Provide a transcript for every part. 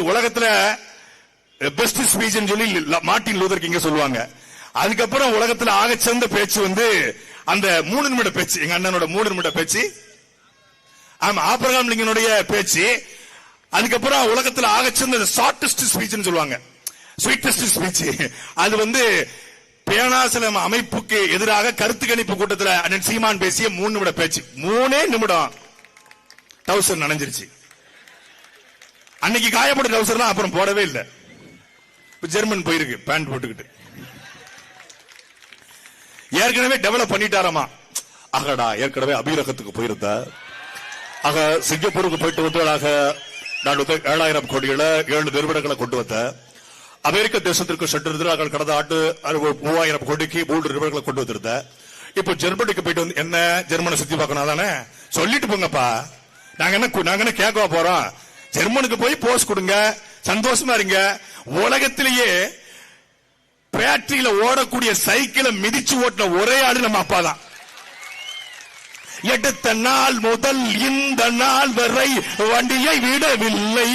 உலகத்துல best speech சொல்லி Martin Luther கிங்க சொல்லுவாங்க. அதுக்கப்புறம் உலகத்துல ஆகச்சந்த பேச்சு வந்து அந்த மூணு நிமிட பேச்சு எங்க அண்ணனோட மூணு நிமிட பேச்சு ஆமா ஆபிரகாம் லிங்கனுடைய பேச்சு அதுக்கப்புறம் உலகத்துல ஆகச்சந்த ஷார்டஸ்ட் ஸ்பீச்னு சொல்லுவாங்க. ஸ்வீட்டஸ்ட் ஸ்பீச் அது வந்து பேனாசலம் அமைப்புக்கு எதிராக கருத்து கணிப்பு கூட்டத்துல சீமான் பேசிய மூணு நிமிட பேச்சு. மூணே நிமிடம். டவுசர் நனைஞ்சிருச்சு. அன்னைக்கு காயப்பட்ட டவுசர்லாம் அப்புறம் போடவே இல்லை. இப்ப ஜெர்மன் போயிருக்கு பேண்ட் போட்டுக்கிட்டு. ஏற்கனவே டெவலப் பண்ணிட்டாராமா? அகடா ஏற்கனவே அபீரகத்துக்கு போயிருந்தா. ஆக சிங்கப்பூருக்கு போயிட்டு வந்தவளாக நான் வந்து ஏழாயிரம் கோடிகளை ஏழு நிறுவனங்களை கொண்டு வந்த. அமெரிக்க தேசத்திற்கு சென்றிருந்து நாங்கள் கடந்த ஆண்டு மூவாயிரம் கோடிக்கு மூன்று நிறுவனங்களை கொண்டு வந்திருந்த. இப்போ ஜெர்மனிக்கு போயிட்டு வந்து என்ன ஜெர்மனை சுத்தி பார்க்கணும் தானே சொல்லிட்டு போங்கப்பா. நாங்க என்ன நாங்க என்ன கேட்க போறோம்? ஜெர்மனுக்கு போய் போஸ் கொடுங்க. சந்தோஷமா இருங்க. உலகத்திலேயே பேட்டரியில ஓடக்கூடிய சைக்கிளை மிதிச்சு ஓட்டின ஒரே ஆளு நம்ம அப்பா தான். எடுத்த நாள் முதல் இந்த நாள் வரை வண்டியை விடவில்லை.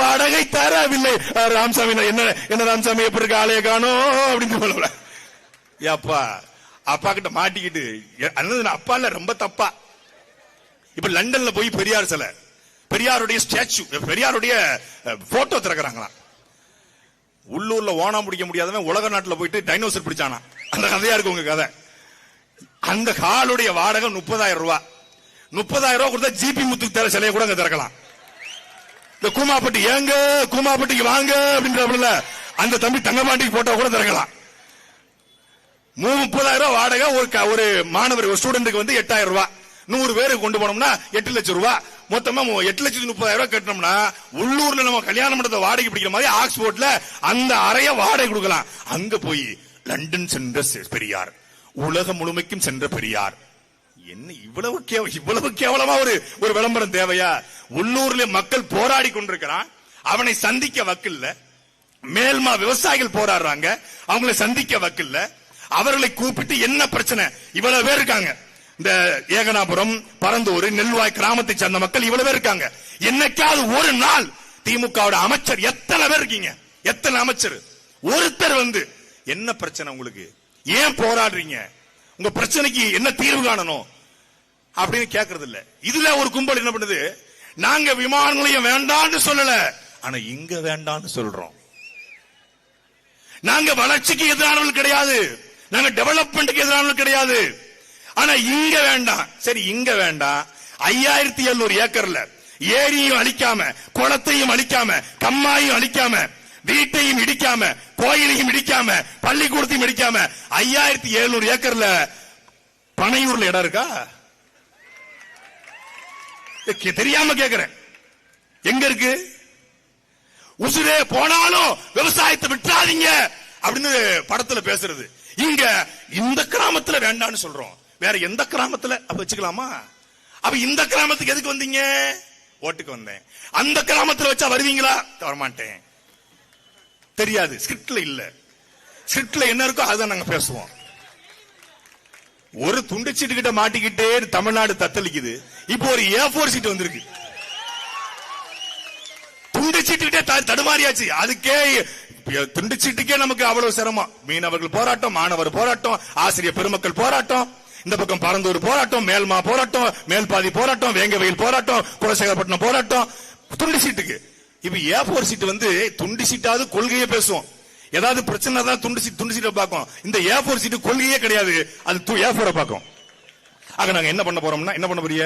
வாடகை தரவில்லை. ராமசாமி என்ன என்ன ராமசாமி எப்படி இருக்க? ஆளைய காணோ அப்படின்னு சொல்லல ஏப்பா அப்பா கிட்ட மாட்டிக்கிட்டு அண்ணன் அப்பா இல்ல ரொம்ப தப்பா. இப்ப லண்டன்ல போய் பெரியார் சிலை. பெரியாருடைய ஸ்டாச்சு பெரியாருடைய போட்டோ திறக்கிறாங்களாம். உள்ளூர்ல ஓணம் பிடிக்க முடியாதவன் உலக நாட்டில் போயிட்டு டைனோசர் பிடிச்சானா அந்த கதையா இருக்கு உங்க கதை. அந்த ஹாலுடைய வாடகை முப்பதாயிரம் ரூபாய் முப்பதாயிரம் ரூபாய் கொடுத்தா ஜிபி முத்து தர சிலையை கூட அங்க திறக்கலாம். இந்த கூமாப்பட்டி ஏங்க கூமாப்பட்டிக்கு வாங்க அப்படின்றப்பல அந்த தம்பி தங்கபாண்டிக்கு போட்டோ கூட திறக்கலாம். முப்பதாயிரம் ரூபாய் வாடகை ஒரு க- ஒரு மாணவர் ஒரு ஸ்டூடெண்ட்டுக்கு வந்து எட்டாயிரம் ரூபாய் நூறு பேருக்கு கொண்டு போனோம்னா எட்டு லட்சம் ரூபாய் மொத்தமா எட்டு லட்சத்தி முப்பதாயிரம் ரூபாய் கட்டணும்னா உள்ளூர்ல நம்ம கல்யாண மண்டபத்தை வாடகை பிடிக்கிற மாதிரி ஆக்ஸ்போர்ட்ல அந்த அறைய வாடகை கொடுக்கலாம். அங்க போய் லண்டன் சென்ற செ- பெரியார். உலகம் முழுமைக்கும் சென்ற பெரியார். என்ன இவ்வளவு கேவ- இவ்வளவு கேவலமா ஒரு ஒரு விளம்பரம் தேவையா? உள்ளூர்ல மக்கள் போராடி கொண்டிருக்கிறான். அவனை சந்திக்க வக்கில்ல. மேல்மா விவசாயிகள் போராடுறாங்க. அவங்களை சந்திக்க வக்கில்ல. அவர்களை கூப்பிட்டு என்ன பிரச்சனை? இவ்வளவு பேர் இருக்காங்க. இந்த ஏகனாபுரம் பரந்தூர் நெல்வாய் கிராமத்தை சேர்ந்த மக்கள் இவ்வளவு பேர் இருக்காங்க. என்னைக்காவது ஒரு நாள் திமுகவோட அமைச்சர் எத்தனை பேர் இருக்கீங்க? எத்தனை அமைச்சர்? ஒருத்தர் வந்து என்ன பிரச்சனை உங்களுக்கு? ஏன் போராடுறீங்க? உங்க பிரச்சனைக்கு என்ன தீர்வு காணணும்? அப்படின்னு கேக்குறது இல்ல இதுல ஒரு கும்பல் என்ன பண்ணுது? நாங்க விமான நிலையம் வேண்டாம்னு சொல்லல. ஆனா இங்க வேண்டாம்னு சொல்றோம். நாங்க வளர்ச்சிக்கு எதிரானவர்கள் கிடையாது. நாங்க டெவலப்மெண்ட்டுக்கு எதிரானவர்கள் கிடையாது. ஆனா இங்க வேண்டாம். சரி இங்க வேண்டாம். ஐயாயிரத்தி எழுநூறு ஏக்கர்ல ஏரியும் அழிக்காம குளத்தையும் அழிக்காம கம்மாயும் அழிக்காம வீட்டையும் இடிக்காம கோயிலையும் இடிக்காம பள்ளிக்கூடத்தையும் இடிக்காம ஐயாயிரத்தி எழுநூறு ஏக்கர்ல பனையூர்ல இடம் இருக்கா? தெரியாம கேக்குறேன். எங்க இருக்கு? உசுரே போனாலும் விவசாயத்தை விட்டுறாதீங்க. அப்படின்னு படத்துல பேசுறது. இங்க இந்த கிராமத்துல வேண்டாம்னு சொல்றோம். வேற எந்த கிராமத்துல? அப்ப வச்சுக்கலாமா? அப்ப இந்த கிராமத்துக்கு எதுக்கு வந்தீங்க? ஓட்டுக்கு வந்தேன். அந்த கிராமத்துல வச்சா வருவீங்களா? வரமாட்டேன். தெரியாது. ஸ்கிரிப்ட்ல இல்ல. ஸ்கிரிப்ட்ல என்ன இருக்கோ அதை நாங்க பேசுவோம். ஒரு துண்டு சீட்டு கிட்ட மாட்டிக்கிட்டே தமிழ்நாடு தத்தளிக்குது. இப்போ ஒரு ஏ போர் சீட் வந்திருக்கு. துண்டு சீட்டுக்கிட்டே த- தடுமாறியாச்சு. அதுக்கே துண்டு சீட்டுக்கே நமக்கு அவ்வளவு சிரமம். மீனவர்கள் போராட்டம் மாணவர் போராட்டம் ஆசிரியர் பெருமக்கள் போராட்டம். இந்த பக்கம் பரந்தூர் போராட்டம் மேல்மா போராட்டம் மேல்பாதி போராட்டம் வேங்கவயில் போராட்டம் குலசேகரப்பட்டினம் போராட்டம். துண்டு சீட்டுக்கு. இப்ப ஏ போர் சீட்டு வந்து துண்டு சீட்டாவது கொள்கையே பேசுவோம். ஏதாவது பிரச்சனை தான் துண்டு சீட் துண்டு சீட்டை பார்க்கும். இந்த ஏ போர் சீட்டு கொள்கையே கிடையாது. அது ஏ போரை பார்க்கும். ஆக நாங்க என்ன பண்ண போறோம்னா என்ன பண்ண போறிய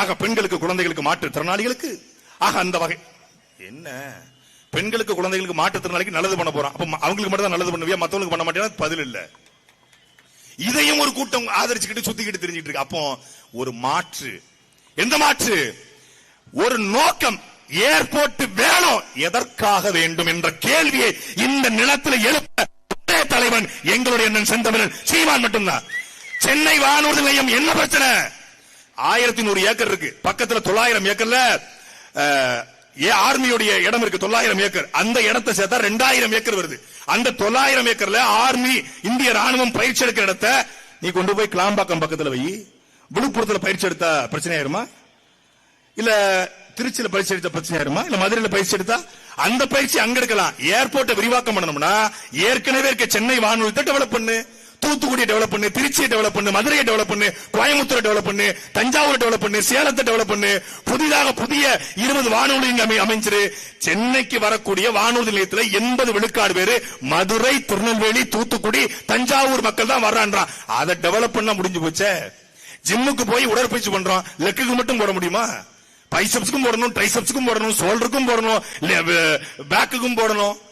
ஆக பெண்களுக்கு குழந்தைகளுக்கு மாற்றுத்திறனாளிகளுக்கு ஆக அந்த வகை என்ன? பெண்களுக்கு குழந்தைகளுக்கு மாற்றுத்திறனாளிக்கு நல்லது பண்ண போறோம். அப்ப அவங்களுக்கு மட்டும் தான் நல்லது பண்ணுவியா? மத்தவங்களுக்கு பண்ண மாட்டேன்னா பதில் இல்லை. இதையும் ஒரு கூட்டம் ஆதரிச்சுக்கிட்டு சுத்திக்கிட்டு தெரிஞ்சிட்டு இருக்கு. அப்போ ஒரு மாற்று. எந்த மாற்று? ஒரு நோக்கம். ஏர்போர்ட் வேணும். எதற்காக வேண்டும் என்ற கேள்வியை இந்த நிலத்தில் எழுப்ப ஒரே தலைவன் எங்களுடைய செந்தமிழன். சீமான் மட்டும்தான். சென்னை வானூர்தி நிலையம் என்ன பிரச்சனை? ஆயிரத்தி நூறு ஏக்கர் இருக்கு. பக்கத்துல தொள்ளாயிரம் ஏக்கர்ல ஏ ஆர்மியுடைய இடம் இருக்கு. தொள்ளாயிரம் ஏக்கர். அந்த இடத்தை சேர்த்தா ரெண்டாயிரம் ஏக்கர் வருது. அந்த தொள்ளாயிரம் ஏக்கர்ல ஆர்மி இந்திய ராணுவம் பயிற்சி எடுக்கிற இடத்த நீ கொண்டு போய் கிளாம்பாக்கம் பக்கத்துல வை. விழுப்புரத்துல பயிற்சி எடுத்தா பிரச்சனை ஆயிருமா? இல்ல திருச்சியில பயிற்சி எடுத்த பிரச்சனை ஆயிருமா? இல்ல மதுரையில பயிற்சி எடுத்தா அந்த பயிற்சி அங்க எடுக்கலாம். ஏர்போர்ட்டை விரிவாக்கம் பண்ணணும்னா ஏற்கனவே இருக்க சென்னை வானொலி டெவலப் பண்ணு. தூத்துக்குடியை டெவலப் பண்ணு திருச்சியை டெவலப் பண்ணு மதுரையை டெவலப் பண்ணு கோயம்புத்தூரை டெவலப் பண்ணு தஞ்சாவூர் டெவலப் பண்ணு சேலத்தை டெவலப் பண்ணு. புதிதாக புதிய இருபது வானொலி அமை- அமைஞ்சிரு. சென்னைக்கு வரக்கூடிய வானொலி நிலையத்தில் எண்பது விழுக்காடு பேரு மதுரை திருநெல்வேலி தூத்துக்குடி தஞ்சாவூர் மக்கள் தான் வர்றான்றான் அதை டெவலப் பண்ண முடிஞ்சு போச்சே. ஜிம்முக்கு போய் உடற்பயிற்சி பண்றோம். லெக்குக்கு மட்டும் போட முடியுமா? பைசப்ஸ்க்கும் போடணும் ட்ரைசப்ஸ்க்கும் போடணும் ஷோல்டருக்கும் போடணும் பேக்குக்கும் போடணும்.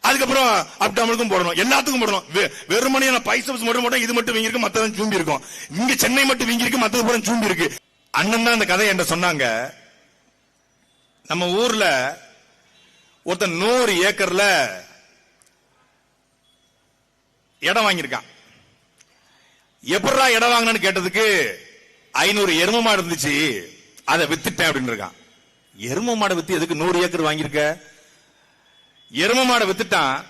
அதுக்கப்புறம் அப்டாமலுக்கும் போடணும். எல்லாத்துக்கும் போடணும். வெ- வெறுமனையான பைசப்ஸ் மட்டும் மட்டும் இது மட்டும் வீங்கிருக்கு மத்ததான் சூம்பி இருக்கும் இங்க சென்னை மட்டும் வீங்கிருக்கு மத்தது பூரா சூம்பி இருக்கு அண்ணன் தான் அந்த கதை என்ன சொன்னாங்க. நம்ம ஊர்ல ஒருத்தன் நூறு ஏக்கர்ல இடம் வாங்கியிருக்கான். எப்படா இடம் வாங்கினு கேட்டதுக்கு ஐநூறு எரும மாடு இருந்துச்சு. அதை வித்துட்டேன் அப்படின்னு இருக்கான் எரும மாடை வித்து எதுக்கு நூறு ஏக்கர் வாங்கியிருக்க? எரும மாடை வித்துட்டான்.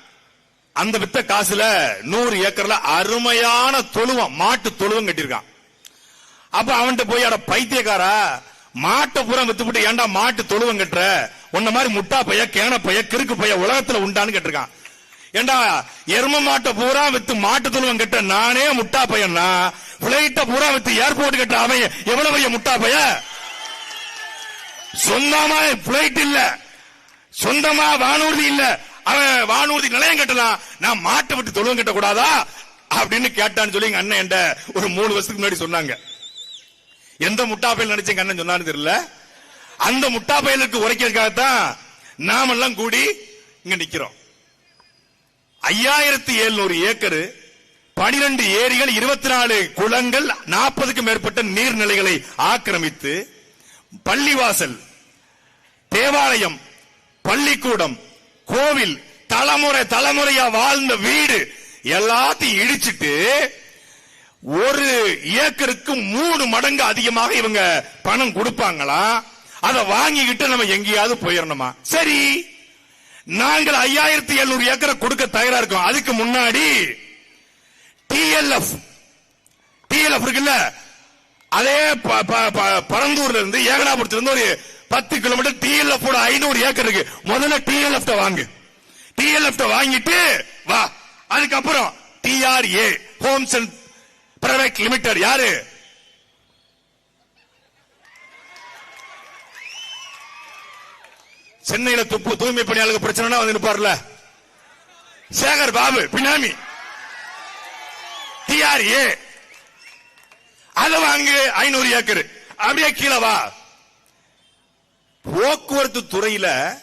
அந்த வித்த காசுல நூறு ஏக்கர்ல அருமையான தொழுவம் மாட்டு தொழுவம் கட்டியிருக்கான். அப்ப அவன்கிட்ட போய் அட பைத்தியக்காரா மாட்டை பூரா வித்துவிட்டு ஏன்டா மாட்டு தொழுவம் கட்டுற? உன்ன மாதிரி முட்டா பைய கேன பைய கிறுக்கு பைய உலகத்துல உண்டான்னு கேட்டிருக்கான். ஏண்டா எரும மாட்டை பூரா வித்து மாட்டு தொழுவம் கட்ட நானே முட்டா பையன்னா? பிளைட்ட பூரா வித்து ஏர்போர்ட் கட்ட அவன் எவ்வளவு பைய முட்டா பைய? சொந்தமா பிளைட் இல்ல. சொந்தமா வானூர்தி இல்ல. அவன் வானூர்தி நிலையம் கட்டலாம் நான் மாட்டை விட்டு தொழுவம் கட்ட கூடாதா அப்படின்னு கேட்டான்னு சொல்லி எங்க அண்ணன் என்கிட்ட ஒரு மூணு வருஷத்துக்கு முன்னாடி சொன்னாங்க. எந்த முட்டா நினைச்சு எங்க அண்ணன் சொன்னான்னு தெரியல. அந்த முட்டா உரைக்கிறதுக்காகத்தான் நாமெல்லாம் கூடி இங்க நிக்கிறோம். ஐயாயிரத்தி எழுநூறு ஏக்கர் பனிரெண்டு ஏரிகள் இருபத்தி நாலு குளங்கள் நாற்பதுக்கும் மேற்பட்ட நீர்நிலைகளை ஆக்கிரமித்து பள்ளிவாசல் தேவாலயம் பள்ளிக்கூடம் கோவில் தலைமுறை தலைமுறையா வாழ்ந்த வீடு எல்லாத்தையும் இடிச்சிட்டு ஒரு ஏக்கருக்கு மூணு மடங்கு அதிகமாக இவங்க பணம் கொடுப்பாங்களா? அதை வாங்கிக்கிட்டு நம்ம எங்கேயாவது போயிடணுமா சரி. நாங்கள் ஐயாயிரத்தி எழுநூறு ஏக்கரை கொடுக்க தயாரா இருக்கோம். அதுக்கு முன்னாடி டிஎல்எஃப் டிஎல்எஃப் இருக்குல்ல அதே ப- ப- ப- பரந்தூர்ல இருந்து ஏகனாபுரத்துல இருந்து ஒரு பத்து கிலோமீட்டர் டிஎல்எஃப் ஐநூறு ஏக்கர் இருக்கு. முதல்ல டிஎல்எஃப் வாங்கு. டிஎல்எஃப் வாங்கிட்டு வா. அதுக்கப்புறம் DRA homes and private limited யாரு? சென்னையில துப்பு தூய்மை பணியாளர்கள் பிரச்சனை வந்து நிற்பார்ல சேகர் பாபு பினாமி. டிஆர்ஏ அத வாங்கு ஐநூறு ஏக்கர். அப்படியே கீழே வா. போக்குவரத்து துறையில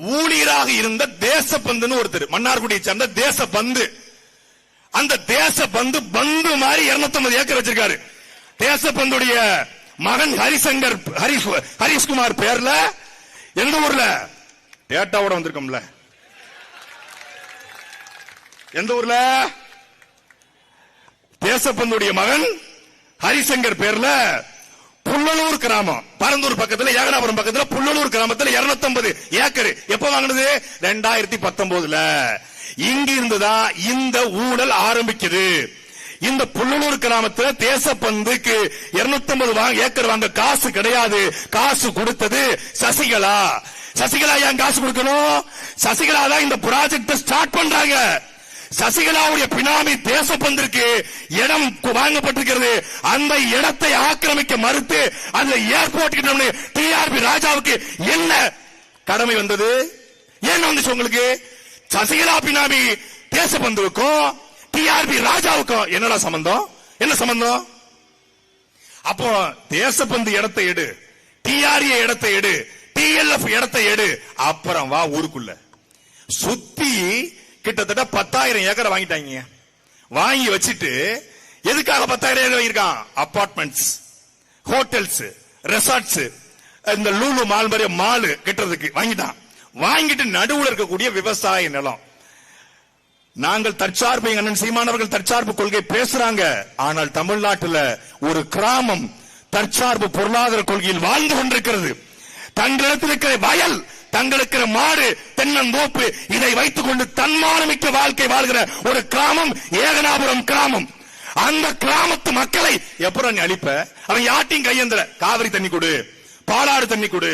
ஊழியராக இருந்த தேசபந்துன்னு ஒருத்தர். மன்னார்குடியை சேர்ந்த தேசபந்து அந்த தேச பந்து பந்து மாதிரி 250 ஏக்கர் வச்சிருக்காரு. தேசப்பந்துடைய மகன் ஹரிசங்கர் ஹரிஷ் ஹரிஷ்குமார் பேர்ல எந்த ஊர்ல? டேட்டாவோட வந்திருக்கோம்ல. எந்த ஊர்ல? தேசப்பந்துடைய மகன் ஹரிசங்கர் பேர்ல புள்ளலூர் கிராமம். பரந்தூர் பக்கத்துல ஏகனாபுரம் பக்கத்துல புள்ளலூர் கிராமத்துல 250 ஏக்கர். எப்ப வாங்கினது? ரெண்டாயிரத்தி பத்தொன்பதுல இங்கிருந்துதான் இந்த ஊழல் ஆரம்பிக்குது. இந்த புள்ளலூர் கிராமத்துல தேசப்பந்துக்கு 250 வாங்க ஏக்கர் வாங்க காசு கிடையாது. காசு கொடுத்தது சசிகலா. சசிகலா ஏன் காசு கொடுக்கணும்? சசிகலா தான் இந்த ப்ராஜெக்ட் ஸ்டார்ட் பண்றாங்க. சசிகலாவுடைய பினாமி தேசப்பந்திற்கு இடம் வாங்கப்பட்டிருக்கிறது. அந்த இடத்தை ஆக்கிரமிக்க மறுத்து அந்த ஏர்போர்ட் டிஆர்பி ராஜாவுக்கு என்ன கடமை வந்தது? ஏன் வந்துச்சு உங்களுக்கு? சசிகலா பினாமி தேசபந்துவுக்கும் டிஆர்பி ராஜாவுக்கும் என்னடா சம்பந்தம்? என்ன சம்பந்தம்? அப்போ தேசபந்து இடத்தை எடு டிஆர்ஏ இடத்தை எடு டிஎல்எஃப் இடத்தை எடு அப்புறம் வா ஊருக்குள்ள. சுத்தி கிட்டத்தட்ட பத்தாயிரம் ஏக்கரை வாங்கிட்டாங்க. வாங்கி வச்சுட்டு எதுக்காக பத்தாயிரம் ஏக்கர் வாங்கியிருக்கான்? அப்பார்ட்மெண்ட்ஸ் ஹோட்டல்ஸ் ரெசார்ட்ஸ் இந்த லூலு மால் மாதிரி மால் கட்டுறதுக்கு வாங்கிட்டான். வாங்கிட்டு நடுவுல இருக்கக்கூடிய விவசாய நிலம். நாங்கள் தற்சார்பு எங்க அண்ணன் சீமானவர்கள் தற்சார்பு கொள்கை பேசுறாங்க. ஆனால் தமிழ்நாட்டுல ஒரு கிராமம் தற்சார்பு பொருளாதார கொள்கையில் வாழ்ந்து கொண்டிருக்கிறது. தங்களிடத்தில் இருக்கிற வயல் தங்களுக்கு மாடு தென்னந்தோப்பு இதை வைத்துக் கொண்டு தன்மானமிக்க வாழ்க்கை வாழ்கிற ஒரு கிராமம் ஏகனாபுரம் கிராமம். அந்த கிராமத்து மக்களை எப்பறம் நீ அழிப்ப? அவன் யாட்டையும் கையேந்திர காவிரி தண்ணி கொடு பாலாறு தண்ணி கொடு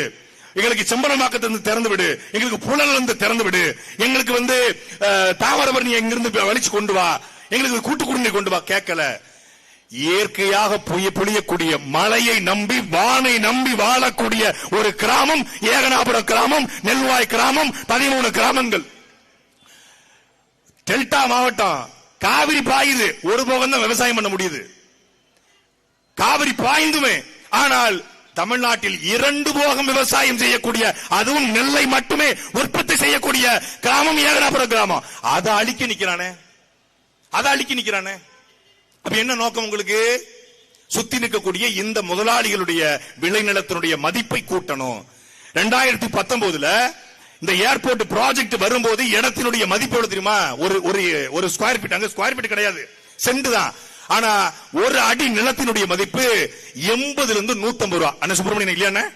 எங்களுக்கு செம்பரமாக்கத்திலிருந்து திறந்து விடு எங்களுக்கு புலனிலிருந்து திறந்து விடு எங்களுக்கு வந்து தாவரவர் நீ எங்கிருந்து வலிச்சு கொண்டு வா எங்களுக்கு கூட்டு குடிநீர் கொண்டு வா கேட்கல. இயற்கையாக பொய்ய பொழியக்கூடிய மழையை நம்பி வானை நம்பி வாழக்கூடிய ஒரு கிராமம் ஏகனாபுரம் கிராமம் நெல்வாய் கிராமம் பதிமூணு கிராமங்கள். டெல்டா மாவட்டம் காவிரி பாயுது ஒரு போகம் தான் விவசாயம் பண்ண முடியுது. காவிரி பாய்ந்துமே ஆனால் தமிழ்நாட்டில் இரண்டு போகம் விவசாயம் செய்யக்கூடிய அதுவும் நெல்லை மட்டுமே உற்பத்தி செய்யக்கூடிய கிராமம் ஏகனாபுரம் கிராமம். அதை அழிக்க நிக்கிறானே. அதை அழிக்க நிக்கிறானே. அப்ப என்ன நோக்கம் உங்களுக்கு? சுத்தி நிற்கக்கூடிய இந்த முதலாளிகளுடைய விளைநிலத்தினுடைய மதிப்பை கூட்டணும். ரெண்டாயிரத்தி பத்தொன்பதுல இந்த ஏர்போர்ட் ப்ராஜெக்ட் வரும்போது இடத்தினுடைய மதிப்பு எவ்வளவு தெரியுமா? ஒரு ஒரு ஒரு ஸ்கொயர் ஃபீட். அங்க ஸ்கொயர் ஃபீட் கிடையாது. சென்ட் தான். ஆனா ஒரு அடி நிலத்தினுடைய மதிப்பு எண்பதுல இருந்து நூத்தம்பது ரூபா. அண்ணா சுப்பிரமணியன் இல்லையா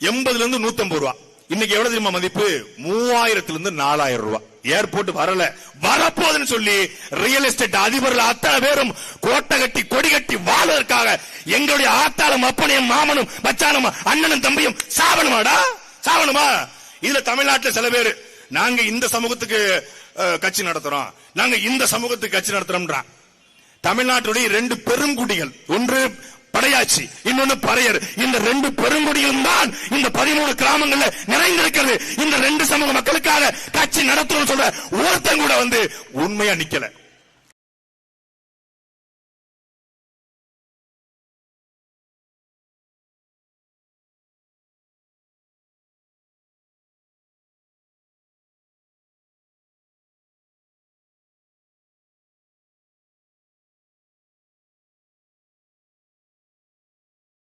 எண்பதுல இருந்து நூத்தம்பது ரூபா. இன்னைக்கு எவ்வளவு தெரியுமா மதிப்பு? மூவாயிரத்துல இருந்து நாலாயிரம் ரூபாய் ஏர்போர்ட் வரல. வரப்போகுதுன்னு சொல்லி ரியல் எஸ்டேட் அதிபர்கள் அத்தனை பேரும் கோட்டை கட்டி கொடி கட்டி வாழ்வதற்காக எங்களுடைய ஆத்தாளும் அப்பனையும் மாமனும் மச்சானும் அண்ணனும் தம்பியும் சாவணுமாடா? சாவணுமா? இதுல தமிழ்நாட்டுல சில பேர் நாங்க இந்த சமூகத்துக்கு அஹ், கட்சி நடத்துறோம். நாங்க இந்த சமூகத்துக்கு கட்சி நடத்துறோம்ன்றான். தமிழ்நாட்டுடைய ரெண்டு பெருங்குடிகள் ஒன்று படையாச்சி. இன்னொன்னு பறையர். இந்த ரெண்டு பெருங்குடியும் தான் இந்த பதிமூணு கிராமங்கள்ல நிறைந்திருக்கிறது. இந்த ரெண்டு சமூக மக்களுக்காக கட்சி நடத்தணும் சொல்ற ஒருத்தன் கூட வந்து உண்மையா நிக்கல.